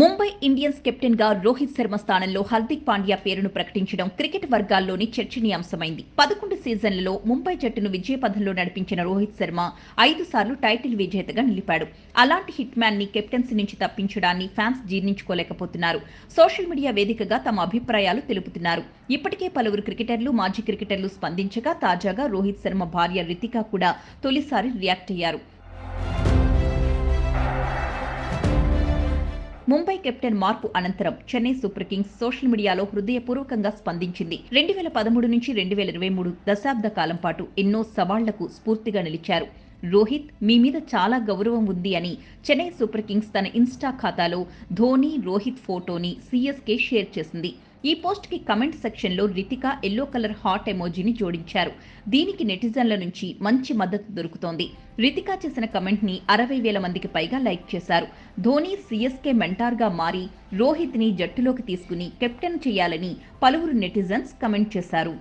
Mumbai Indians కెప్టెన్గా రోహిత్ శర్మ స్థానంలో హార్దిక్ పాండ్యా పేరును ప్రకటించడం క్రికెట్ వర్గాల్లోని చర్చనీయాంశమైంది. పదకొండు సీజన్లలో ముంబై జట్టును విజయపథంలో నడిపించిన రోహిత్ శర్మ ఐదు సార్లు టైటిల్ విజేతగా నిలిపాడు. అలాంటి హిట్ మ్యాన్ని కెప్టెన్సీ నుంచి తప్పించడాన్ని ఫ్యాన్స్ జీర్ణించుకోలేకపోతున్నారు. సోషల్ మీడియా వేదికగా తమ అభిప్రాయాలు తెలుపుతున్నారు. ఇప్పటికే పలువురు క్రికెటర్లు మాజీ క్రికెటర్లు స్పందించగా తాజాగా రోహిత్ శర్మ భార్య రితికా కూడా తొలిసారి రియాక్ట్ అయ్యారు. ముంబై కెప్టెన్ మార్పు అనంతరం చెన్నై సూపర్ కింగ్స్ సోషల్ మీడియాలో హృదయపూర్వకంగా స్పందించింది. రెండు వేల పదమూడు నుంచి రెండు వేల ఇరవై మూడు దశాబ్ద కాలం పాటు ఎన్నో సవాళ్ళకు స్ఫూర్తిగా నిలిచారు. రోహిత్ మీ మీద చాలా గౌరవం ఉంది అని చెన్నై సూపర్ కింగ్స్ తన ఇన్స్టా ఖాతాలో ధోని రోహిత్ ఫోటోని సీఎస్కే షేర్ చేసింది. ఈ పోస్ట్కి కమెంట్ సెక్షన్లో రితిక ఎల్లో కలర్ హాట్ ఎమోజీని జోడించారు. దీనికి నెటిజన్ల నుంచి మంచి మద్దతు దొరుకుతోంది. రితిక చేసిన కమెంట్ని అరవై వేల మందికి పైగా లైక్ చేశారు. ధోని సిఎస్కే మెంటార్గా మారి రోహిత్ని జట్టులోకి తీసుకుని కెప్టెన్ చేయాలని పలువురు నెటిజన్స్ కమెంట్ చేశారు.